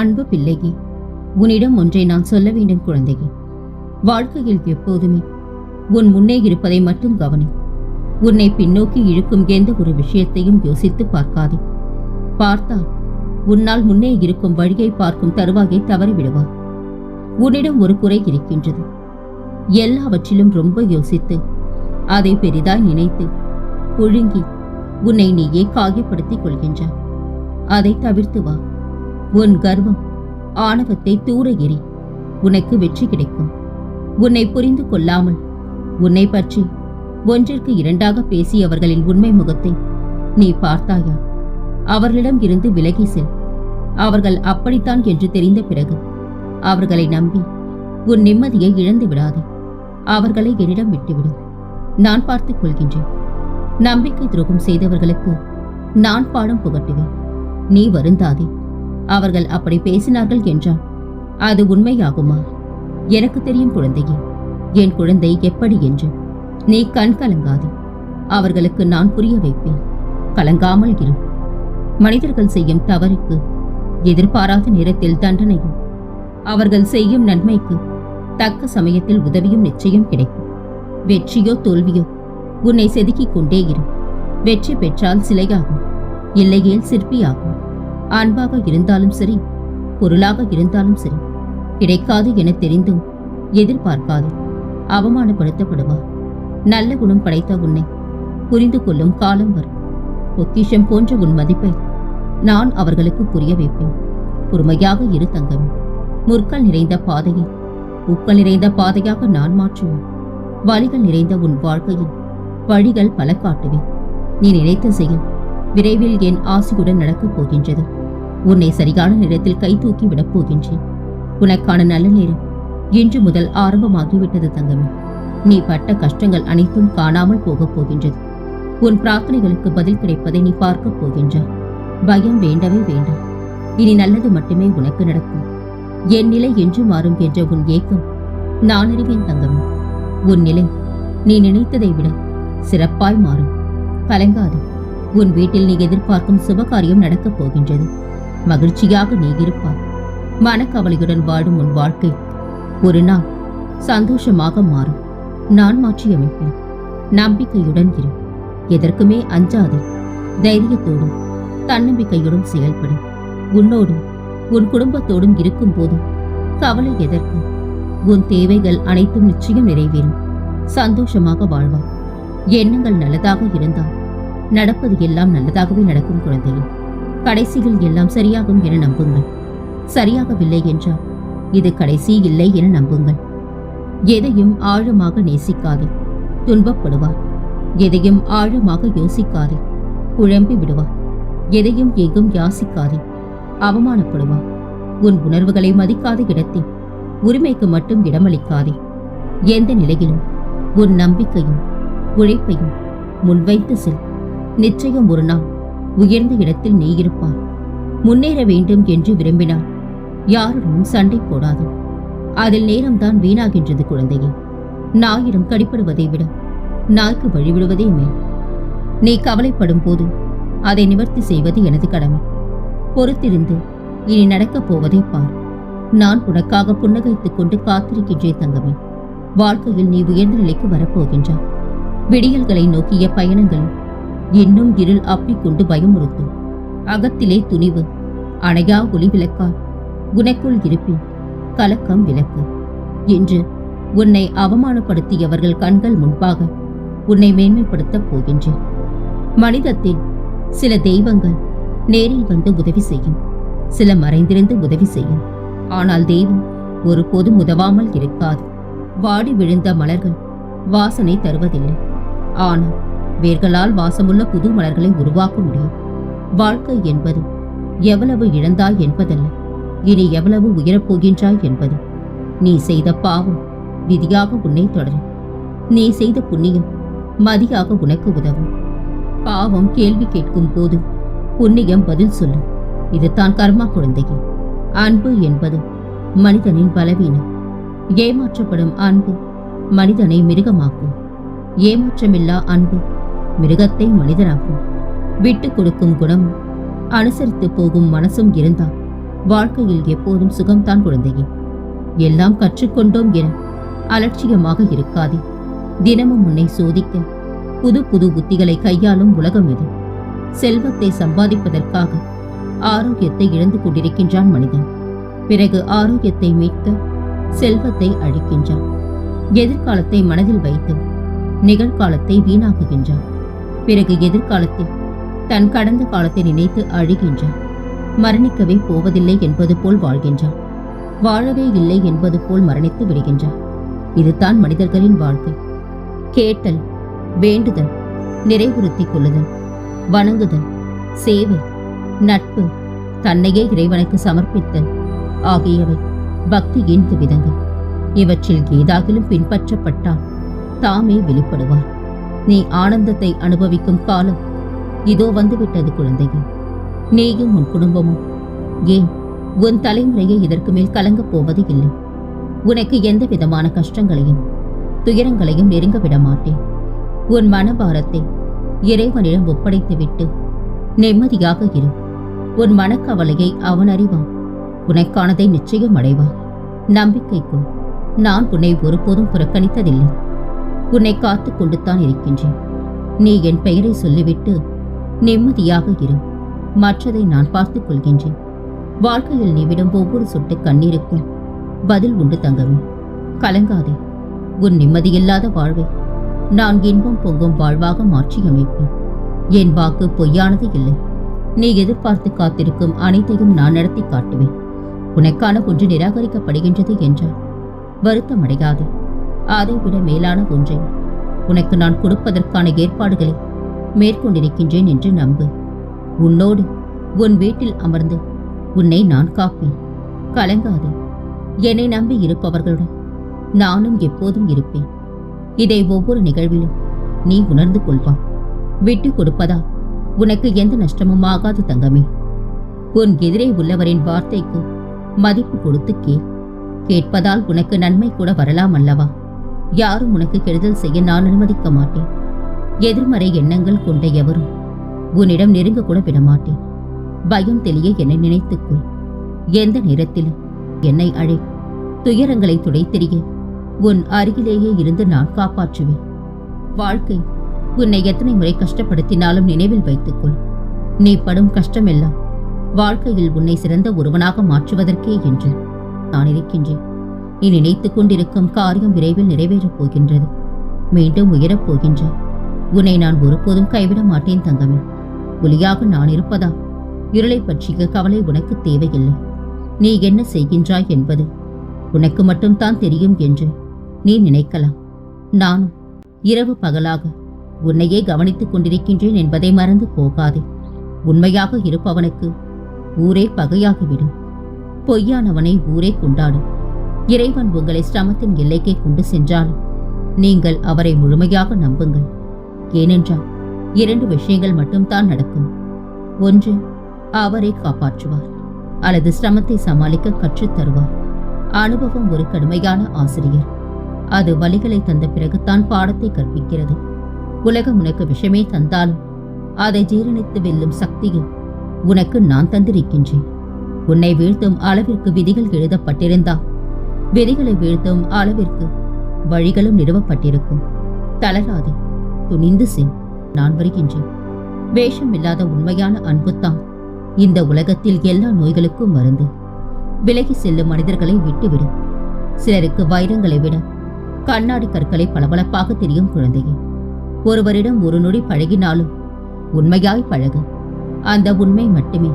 அன்பு பிள்ளையே உன்னிடம் ஒன்றை நான் சொல்ல வேண்டும் குழந்தையே. வாழ்க்கையில் எப்போதுமே உன் முன்னே இருப்பதை மட்டும் கவனி. உன்னை பின்னோக்கி இழுக்கும் எந்த ஒரு விஷயத்தையும் யோசித்து பார்க்காதே. பார்த்தால் உன்னால் முன்னே இருக்கும் வழியை பார்க்கும் தருவாயை தவறிவிடுவார் உன்னிடம் ஒரு குறை இருக்கின்றது. எல்லாவற்றிலும் ரொம்ப யோசித்து அதை பெரிதாய் நினைத்து ஒழுங்கி உன்னை நீயே காயப்படுத்திக் கொள்கின்றாய். அதை தவிர்த்து வா. உன் கர்வம் ஆணவத்தை தூர எறி உனக்கு வெற்றி கிடைக்கும். உன்னை புரிந்து கொள்ளாமல் உன்னை பற்றி ஒன்றிற்கு இரண்டாக பேசியவர்களின் உண்மை முகத்தை நீ பார்த்தாயா? அவர்களிடம் இருந்து விலகி செல். அவர்கள் அப்படித்தான் என்று தெரிந்த பிறகு அவர்களை நம்பி உன் நிம்மதியை இழந்து விடாதே. அவர்களை என்னிடம் விட்டுவிடும் நான் பார்த்துக் கொள்கின்றேன். நம்பிக்கை துரோகம் செய்தவர்களுக்கு நான் பாடம் புகட்டுவேன். நீ வருந்தாதே. அவர்கள் அப்படி பேசினார்கள் என்றால் அது உண்மையாகுமா? எனக்கு தெரியும் குழந்தையே. என் குழந்தை எப்படி என்று. நீ கண் கலங்காதே. அவர்களுக்கு நான் புரிய வைப்பேன். கலங்காமல் இரு. மனிதர்கள் செய்யும் தவறுக்கு எதிர்பாராத நேரத்தில் தண்டனையும் அவர்கள் செய்யும் நன்மைக்கு தக்க சமயத்தில் உதவியும் நிச்சயம் கிடைக்கும். வெற்றியோ தோல்வியோ உன்னை செதுக்கிக் கொண்டே இரு. வெற்றி பெற்றால் சிலையாகும். இல்லையேல் சிற்பியாகும். அன்பாக இருந்தாலும் சரி பொருளாக இருந்தாலும் சரி கிடைக்காது என தெரிந்தும் எதிர்பார்க்காது. அவமானப்படுத்தப்படுவார் நல்ல குணம் படைத்த உன்னை புரிந்து கொள்ளும் காலம் வரும். பொக்கிஷம் போன்ற உன் மதிப்பை நான் அவர்களுக்கு புரிய வைப்பேன். பொறுமையாக இரு தங்கம். முற்கள் நிறைந்த பாதையை உட்கள் நிறைந்த பாதையாக நான் மாற்றுவேன். வழிகள் நிறைந்த உன் வாழ்க்கையில் வழிகள் பல காட்டுவேன். நீ நினைத்த செயல் விரைவில் என் ஆசையுடன் நடக்கப் போகின்றது. உன்னை சரியான நேரத்தில் கை தூக்கி விடப் போகின்றேன். உனக்கான நல்ல நேரம் இன்று முதல் ஆரம்பமாகிவிட்டது தங்கமே. நீ பட்ட கஷ்டங்கள் அனைத்தும் காணாமல் போகப் போகின்றது. உன் பிரார்த்தனைகளுக்கு பதில் கிடைப்பதை நீ பார்க்கப் போகின்றாய். பயம் வேண்டவே வேண்டாம். இனி நல்லது மட்டுமே உனக்கு நடக்கும். என் நிலை என்று மாறும் என்ற உன் ஏக்கம் நான் அறிவேன் தங்கமே. உன் நிலை நீ நினைத்ததை விட சிறப்பாய் மாறும். கலங்காது. உன் வீட்டில் நீ எதிர்பார்க்கும் சுபகாரியம் நடக்கப் போகின்றது. மகிழ்ச்சியாக நீ இருப்பாய் மனக்கவலையுடன் வாடும் உன் வாழ்க்கை ஒரு நாள் சந்தோஷமாக மாறும். நான் மாற்றியமைப்பேன் நம்பிக்கையுடன் இரு. எதற்குமே அஞ்சாதே. தைரியத்தோடும் தன்னம்பிக்கையுடன் செயல்படும் உன்னோடும் உன் குடும்பத்தோடும் இருக்கும் போதும் கவலை எதற்கு? உன் தேவைகள் அனைத்தும் நிச்சயம் நிறைவேறும். சந்தோஷமாக வாழ்வாய். எண்ணங்கள் நல்லதாக இருந்தால் நடப்பது எல்லாம் நல்லதாகவே நடக்கும் குழந்தையே. கடைசியில் எல்லாம் சரியாகும் என நம்புங்கள். சரியாகவில்லை என்றால் இது கடைசி இல்லை என நம்புங்கள். எதையும் ஆழமாக நேசிக்காதே. துன்பப்படுவார். எதையும் ஆழமாக யோசிக்காதே. குழம்பி விடுவார். எதையும் எங்கும் யாசிக்காதே. அவமானப்படுவார். உன் உணர்வுகளை மதிக்காத இடத்தில் உரிமைக்கு மட்டும் இடமளிக்காதே. எந்த நிலையிலும் உன் நம்பிக்கையும் உழைப்பையும் முன்வைத்து செல். நிச்சயம் ஒரு நாள் உயர்ந்த இடத்தில் நீ முன்னேற வேண்டும் என்று விரும்பினார் யாருடனும் சண்டை போடாது. அதில் நேரம்தான் வீணாகின்றது குழந்தையே. நாயிடம் கடிப்படுவதை விட நாய்க்கு வழிவிடுவதே மேல். நீ கவலைப்படும் போது அதை நிவர்த்தி செய்வது எனது கடமை. பொறுத்திருந்து இனி நடக்கப் போவதை பார். நான் உனக்காக புன்னகைத்துக் கொண்டு காத்திருக்கின்றேன் தங்கமே. வாழ்க்கையில் நீ உயர்ந்த நிலைக்கு வரப்போகின்றாய். விடியல்களை நோக்கிய பயணங்களில் இன்னும் இருள் அப்பிக்கொண்டு பயமுறுத்தும். அகத்திலே துணிவு. அணையா ஒளி விளக்கால் உனக்குள் இருப்பின். கலக்கம் விளக்கு. என்று உன்னை அவமானப்படுத்தியவர்கள் கண்கள் முன்பாக உன்னை மேன்மைப்படுத்தப் போகின்றேன். மனிதத்தில் சில தெய்வங்கள் நேரில் வந்து உதவி செய்யும். சில மறைந்திருந்து உதவி செய்யும். ஆனால் தெய்வம் ஒருபோதும் உதவாமல் இருக்காது. வாடி விழுந்த மலர்கள் வாசனை தருவதில்லை. ஆனால் வேர்களால் வாசமுள்ள புது மலர்களை உருவாக்க முடியும். வாழ்க்கை என்பது எவ்வளவு இழந்தாய் என்பதல்ல. இனி எவ்வளவு உயரப் போகின்றாய் என்பது. நீ செய்த பாவம் விதியாக உன்னை தொடரும். நீ செய்த புண்ணியம் மதியாக உனக்கு உதவும். பாவம் கேள்வி கேட்கும் போது புண்ணியம் பதில் சொல்லும். இதுதான் கர்மா குழந்தையே. அன்பு என்பது மனிதனின் பலவீனம். ஏமாற்றப்படும் அன்பு மனிதனை மிருகமாக்கும். ஏமாற்றமில்லா அன்பு மிருகத்தை மனிதராக்கும். விட்டு கொடுக்கும் குணமும் அனுசரித்து போகும் மனசும் இருந்தால் வாழ்க்கையில் எப்போதும் சுகம்தான் குழந்தையே. எல்லாம் கற்றுக்கொண்டோம் என அலட்சியமாக இருக்காதே. தினமும் உன்னை சோதிக்க புது புது புத்திகளை கையாளும் உலகம் இது. செல்வத்தை சம்பாதிப்பதற்காக ஆரோக்கியத்தை இழந்து கொண்டிருக்கின்றான் மனிதன். பிறகு ஆரோக்கியத்தை மீட்க செல்வத்தை அழிக்கின்றான். எதிர்காலத்தை மனதில் வைத்து நிகழ்காலத்தை வீணாக்குகின்றான். பிறகு எதிர்காலத்தில் தன் கடந்த காலத்தை நினைத்து அழுகின்றான். மரணிக்கவே போவதில்லை என்பது போல் வாழ்கின்றான். வாழவே இல்லை என்பது போல் மரணித்து விடுகின்றான். இதுதான் மனிதர்களின் வாழ்க்கை. கேட்டல் வேண்டுதல் நிறைவுறுத்திக் கொள்ளுதல் வணங்குதல் சேவை நட்பு தன்னையே இறைவனுக்கு சமர்ப்பித்தல் ஆகியவை பக்தியின் துவிதங்கள். இவற்றில் ஏதாகிலும் பின்பற்றப்பட்டால் தாமே வெளிப்படுவார். நீ ஆனந்தத்தை அனுபவிக்கும் காலம் இதோ வந்துவிட்டது குழந்தையே. நீயும் உன் குடும்பமும். ஏன் உன் தலைமுறையை இதற்கு மேல் கலங்கப் போவது இல்லை. உனக்கு எந்த விதமான கஷ்டங்களையும் துயரங்களையும் நெருங்க விட மாட்டேன். உன் மனபாரத்தை இறைவனிடம் ஒப்படைத்துவிட்டு நிம்மதியாக இரு. உன் மனக்கவலையை அவன் அறிவான். உனக்கானதை நிச்சயம் அடைவான். நம்பிக்கைக்கும் நான் உன்னை ஒருபோதும் புறக்கணித்ததில்லை. உன்னை காத்து கொண்டுத்தான் இருக்கின்றேன். நீ என் பெயரை சொல்லிவிட்டு நிம்மதியாக இரு. மற்றதை நான் பார்த்துக் கொள்கின்றேன். வாழ்க்கையில் நீ விடும் ஒவ்வொரு சொட்டு கண்ணீருக்கும் பதில் உண்டு தங்கவே கலங்காதே. உன் நிம்மதியில்லாத வாழ்வை நான் இன்பம் பொங்கும் வாழ்வாக மாற்றியமைப்பேன். என் வாக்கு பொய்யானது இல்லை. நீ எதிர்பார்த்து காத்திருக்கும் அனைத்தையும் நான் நடத்தி காட்டுவேன். உனக்கான ஒன்று நிராகரிக்கப்படுகின்றது என்றால் வருத்தமடையாதே. அதைவிட மேலான ஒன்றை. உனக்கு நான் கொடுப்பதற்கான ஏற்பாடுகளை மேற்கொண்டிருக்கின்றேன் என்று நம்பு. உன்னோடு உன் வீட்டில் அமர்ந்து உன்னை நான் காப்பேன். கலங்காது. என்னை நம்பி இருப்பவர்களுடன் நானும் எப்போதும் இருப்பேன். இதை ஒவ்வொரு நிகழ்விலும் நீ உணர்ந்து கொள்வா விட்டு கொடுப்பதா உனக்கு எந்த நஷ்டமும் ஆகாது தங்கமே. உன் எதிரே உள்ளவரின் வார்த்தைக்கு மதிப்பு கொடுத்து கேள். கேட்பதால் உனக்கு நன்மை கூட வரலாம் அல்லவா? யாரும் உனக்கு கெடுதல் செய்ய நான் அனுமதிக்க மாட்டேன். எதிர்மறை எண்ணங்கள் கொண்ட எவரும் உன்னிடம் நெருங்க கூட விடமாட்டேன். பயம் தெளிய என்னை நினைத்துக்கொள் எந்த நேரத்திலும் என்னை அழை. துயரங்களை துடைத்தெறிய உன் அருகிலேயே இருந்து நான் காப்பாற்றுவேன். வாழ்க்கை உன்னை எத்தனை முறை கஷ்டப்படுத்தினாலும் நினைவில் வைத்துக்கொள் நீ படும் கஷ்டமெல்லாம் வாழ்க்கையில் உன்னை சிறந்த ஒருவனாக மாற்றுவதற்கே என்று நான் இருக்கின்றேன். நீ நினைத்துக் கொண்டிருக்கும் காரியம் விரைவில் நிறைவேறப் போகின்றது. மீண்டும் உயரப் போகின்றாய் உன்னை நான் ஒருபோதும் கைவிட மாட்டேன் தங்கமே. ஒளியாக நான் இருப்பதா? இருளை பற்றிய கவலை உனக்கு தேவையில்லை. நீ என்ன செய்கின்றாய் என்பது உனக்கு மட்டும்தான் தெரியும் என்று நீ நினைக்கலாம். நானும் இரவு பகலாக உன்னையே கவனித்துக் கொண்டிருக்கின்றேன் என்பதை மறந்து போகாதே. உண்மையாக இருப்பவனுக்கு ஊரே பகையாகிவிடும். பொய்யானவனை ஊரே கொண்டாடும். இறைவன் உங்களை சிரமத்தின் எல்லைக்கே கொண்டு சென்றாலும் நீங்கள் அவரை முழுமையாக நம்புங்கள். ஏனென்றால் இரண்டு விஷயங்கள் மட்டும்தான் நடக்கும். ஒன்று அவரை காப்பாற்றுவார் அல்லது சிரமத்தை சமாளிக்க கற்றுத் தருவார். அனுபவம் ஒரு கடுமையான ஆசிரியர். அது வழிகளை தந்த பிறகுதான் பாடத்தை கற்பிக்கிறது. உலகம் உனக்கு விஷமே தந்தாலும் அதை ஜீரணித்து வெல்லும் சக்தியை உனக்கு நான் தந்திருக்கின்றேன். உன்னை வீழ்த்தும் அளவிற்கு விதிகள் எழுதப்பட்டிருந்தா விதிகளை வீழ்த்தும் அளவிற்கு வழிகளும் நிறுவப்பட்டிருக்கும். தளராதே துணிந்து சென் நான் வருகின்றேன். வேஷம் இல்லாத உண்மையான அன்புத்தான் இந்த உலகத்தில் எல்லா நோய்களுக்கும் மருந்து. விலகி செல்லும் மனிதர்களை விட்டுவிடு. சிலருக்கு வைரங்களை விட கண்ணாடி கற்களை பளபளப்பாக தெரியும் குழந்தையே. ஒருவரிடம் ஒரு நொடி பழகினாலும் உண்மையாய் பழகு. அந்த உண்மை மட்டுமே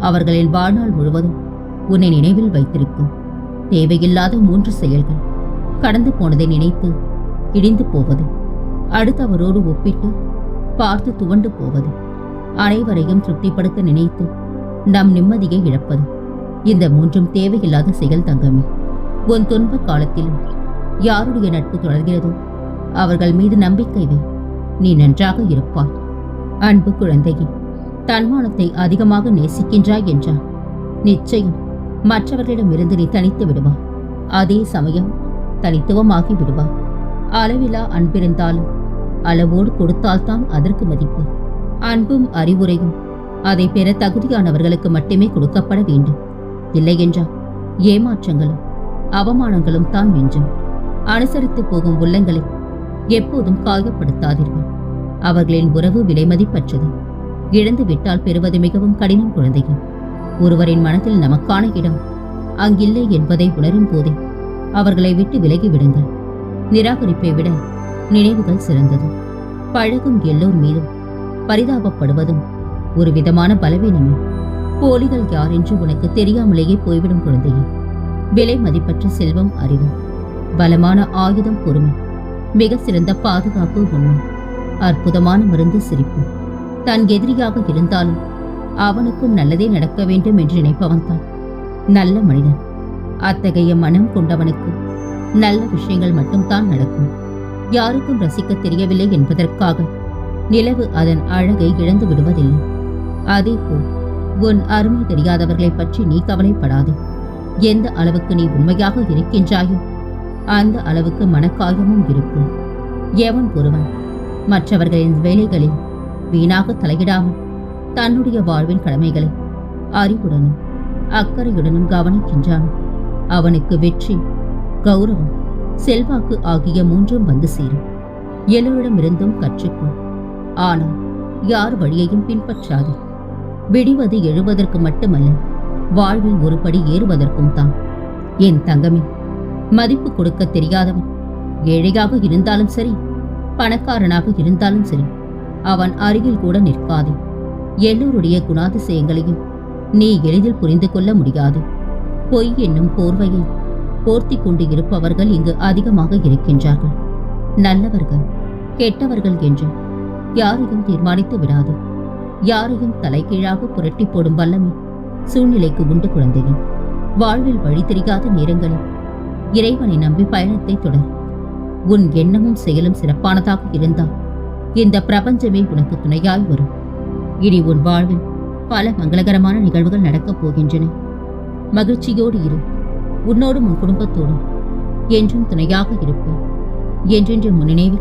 அவர்களின் வாழ்நாள் முழுவதும் உன்னை நினைவில் வைத்திருக்கும். தேவையில்லாத மூன்று செயல்கள். கடந்து போனதை நினைத்து இடிந்து போவது. அடுத்தவரோடு ஒப்பிட்டு பார்த்து துவண்டு போவது. அனைவரையும் திருப்திப்படுத்த நினைத்து நம் நிம்மதியை இழப்பது. இந்த மூன்றும் தேவையில்லாத செயல் தங்கமே. உன் துன்ப காலத்திலும் யாருடைய நட்பு தொடர்கிறதோ அவர்கள் மீது நம்பிக்கை வை. நீ நன்றாக இருப்பாய். அன்பு குழந்தையே தன்மானத்தை அதிகமாக நேசிக்கின்றாய் என்றான் நிச்சயம் மற்றவர்களிடமிருந்து நீ தனித்து விடுவா அதே சமயம் தனித்துவமாகி விடுவா அளவிலா அன்பிருந்தாலும் அளவோடு கொடுத்தால்தான் அதற்கு மதிப்பு. அன்பும் அறிவுரையும் அதை பெற தகுதியானவர்களுக்கு மட்டுமே கொடுக்கப்பட வேண்டும். இல்லையென்றால் ஏமாற்றங்களும் அவமானங்களும் தான் மிஞ்சும். அனுசரித்து போகும் உள்ளங்களை எப்போதும் காயப்படுத்தாதீர்கள். அவர்களின் உறவு விலைமதிப்பற்றது. இழந்து விட்டால் பெறுவது மிகவும் கடினம் குழந்தைகள் ஒருவரின் மனதில் நமக்கான இடம் அங்கில்லை என்பதை உணரும் போதே அவர்களை விட்டு விலகி விடுங்கள். நிராகரிப்பை விட நினைவுகள் சிறந்தது. பழகும் எல்லோர் மீதும் பரிதாபப்படுவதும் ஒரு விதமான பலவீனமே போலிகள் யார் என்று உனக்கு தெரியாமலேயே போய்விடும் குழந்தையே. விலை மதிப்பற்ற செல்வம் அறிவு பலமான ஆயுதம் பொறுமை மிக சிறந்த பாதுகாப்பு உண்மை அற்புதமான மருந்து சிரிப்பு தன் எதிரியாக இருந்தாலும் அவனுக்கும் நல்லதே நடக்க வேண்டும் என்று நினைப்பவன்தான் நல்ல மனிதன். அத்தகைய மனம் கொண்டவனுக்கு நல்ல விஷயங்கள் மட்டும்தான் நடக்கும். யாருக்கும் ரசிக்க தெரியவில்லை என்பதற்காக நிலவு அதன் அழகை இழந்து விடுவதில்லை. அதேபோல் உன் அருமை தெரியாதவர்களை பற்றி நீ கவலைப்படாதே. எந்த அளவுக்கு நீ உண்மையாக இருக்கின்றாயோ அந்த அளவுக்கு மனக்காயமும் இருக்கும். எவன் ஒருவன் மற்றவர்களின் வேலைகளில் வீணாக தலையிடாமல் தன்னுடைய வாழ்வின் கடமைகளை அறிவுடனும் அக்கறையுடனும் கவனிக்கின்றான். அவனுக்கு வெற்றி கௌரவம் செல்வாக்கு ஆகிய மூன்றும் வந்து சேரும். எல்லோரிடமிருந்தும் கற்றுக்கொள். ஆனால் யார் வழியையும் பின்பற்றாது. விடிவது எழுவதற்கு மட்டுமல்ல வாழ்வில் ஒரு படி ஏறுவதற்கும் தான். என் தங்கமே மதிப்பு கொடுக்க தெரியாதவன் ஏழையாக இருந்தாலும் சரி பணக்காரனாக இருந்தாலும் சரி அவன் அருகில் கூட நிற்காதே. எல்லோருடைய குணாதிசயங்களையும் நீ எளிதில் புரிந்து கொள்ள முடியாது. பொய் என்னும் போர்வையை போர்த்தி கொண்டு இருப்பவர்கள் இங்கு அதிகமாக இருக்கின்றார்கள். நல்லவர்கள் கெட்டவர்கள் என்று யாரையும் தீர்மானித்து விடாது. யாரையும் தலைகீழாக புரட்டி போடும் வல்லமை சூழ்நிலைக்கு உண்டு குழந்தைகள் வாழ்வில் வழி தெரியாத நேரங்களில் இறைவனை நம்பி பயணத்தை தொடர். உன் எண்ணமும் செயலும் சிறப்பானதாக இருந்தால் இந்த பிரபஞ்சமே உனக்கு துணையாய் வரும். இனி உன் வாழ்வில் பல மங்களகரமான நிகழ்வுகள் நடக்கப் போகின்றன. மகிழ்ச்சியோடு இரு. உன்னோடும் உன் குடும்பத்தோடும் என்றும் துணையாக இருப்பேன். என்றென்று முன்னினைவில்